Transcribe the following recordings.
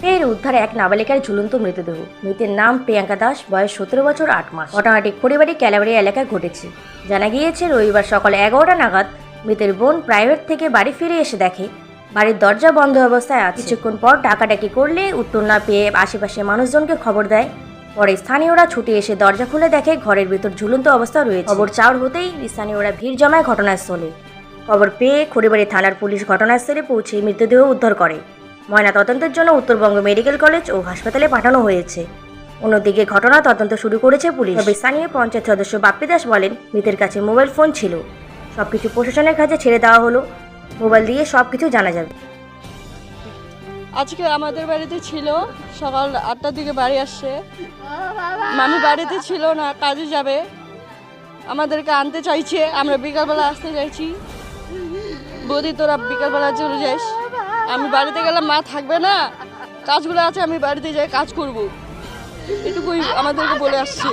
ফের উদ্ধার এক নাবালিকার ঝুলন্ত মৃতদেহ। মৃতের নাম প্রিয়াঙ্কা দাস, বয়স সতেরো বছর, আট মাস। ঘটনাটি খড়িবাড়ি ক্যালাবাড়ি এলাকায় ঘটেছে। জানা গিয়েছে, রবিবার সকাল এগারোটা নাগাদ মৃতের বোন প্রাইভেট থেকে বাড়ি ফিরে এসে দেখে, বাড়ির দরজা বন্ধ অবস্থায় আছে। কিছুক্ষণ পর ডাকাডাকি করলে উত্তর না পেয়ে আশেপাশে মানুষজনকে খবর দেয়। পরে স্থানীয়রা ছুটে এসে দরজা খুলে দেখে ঘরের ভেতর ঝুলন্ত অবস্থা রয়েছে। খবর চাউর হতেই স্থানীয়রা ভিড় জমায় ঘটনাস্থলে। খবর পেয়ে খড়িবাড়ি থানার পুলিশ ঘটনাস্থলে পৌঁছে মৃতদেহ উদ্ধার করে। ময়না তদন্তের জন্য উত্তরবঙ্গ মেডিকেল কলেজ ও হাসপাতালে পাঠানো হয়েছে। অন্যদিকে ঘটনা তদন্ত শুরু করেছে পুলিশ। তবে স্থানীয় পঞ্চায়েত সদস্য বাপ্পি দাস বলেন, মৃতের কাছে মোবাইল ফোন ছিল। সবকিছু প্রশাসনের কাছে ছেড়ে দেওয়া হলো। মোবাইল দিয়ে সবকিছু জানা যাবে। আজকে আমাদের বাড়িতে ছিল, সকাল আটটার দিকে বাড়ি আসছে। মামি বাড়িতে ছিল না, কাজে যাবে। আমাদেরকে আনতে চাইছে, আমরা বিকালবেলা আসতে চাইছি। বৌদি, তোরা বিকালবেলা চলে যাস। আমি বাড়িতে গেলে মা থাকবে না। কাজগুলো আছে আমি বাড়িতে যাই কাজ করব। এটুকুই আমাদেরকে বলে আসছে।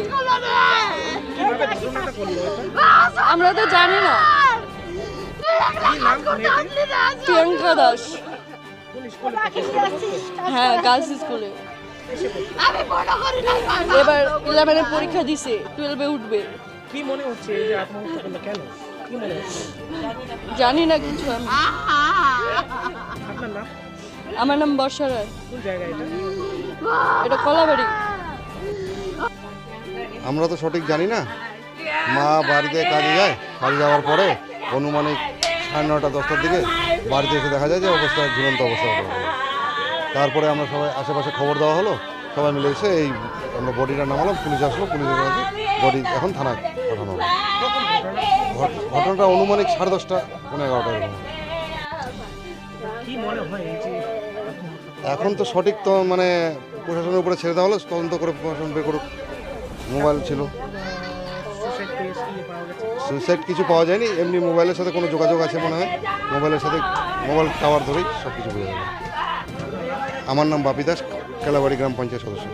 আমরা তো জানি না। প্রিয়াঙ্কা দাস। হ্যাঁ গার্লস স্কুলে এবার ইলেভেনে পরীক্ষা দিছে টুয়েলভে উঠবে। কি মনে হচ্ছে এই যে আত্মহত্যা করল কেন? কি মনে হচ্ছে? জানি না কিছু আমি। আপনার নাম? আমার নাম বর্ষা রায়। কোন জায়গায় এটা? এটা কলাবাড়ি। আমরা তো সঠিক জানি না। মা বাড়িতে কাজে যায় কাজে যাওয়ার পরে অনুমানিক সাড়ে নটা দশটার দিকে বাড়িতে এসে দেখা যায় যে অবস্থা ঝুলন্ত অবস্থা তারপরে আমরা সবাই আশেপাশে খবর দেওয়া হলো সবাই মিলে এসে এই আমরা বডিটা নামালাম পুলিশ আসলো পুলিশের কাছে বডি এখন থানায় পাঠানো হলো ঘটনাটা অনুমানিক সাড়ে দশটা পনেরো এগারোটা এরকম। মনে হয় যে এখন তো সঠিক তো মানে প্রশাসনের উপরে ছেড়ে দেওয়া হলো তদন্ত করে প্রশাসন বের করুক। মোবাইল ছিল। সুইসাইড কিছু পাওয়া যায়নি এমনি মোবাইলের সাথে কোনো যোগাযোগ আছে মনে হয়? মোবাইলের সাথে মোবাইল টাওয়ার ধরেই সব কিছু বোঝা যাবে। আমার নাম বাপি দাস কেলাবাড়ি গ্রাম পঞ্চায়েত সদস্য।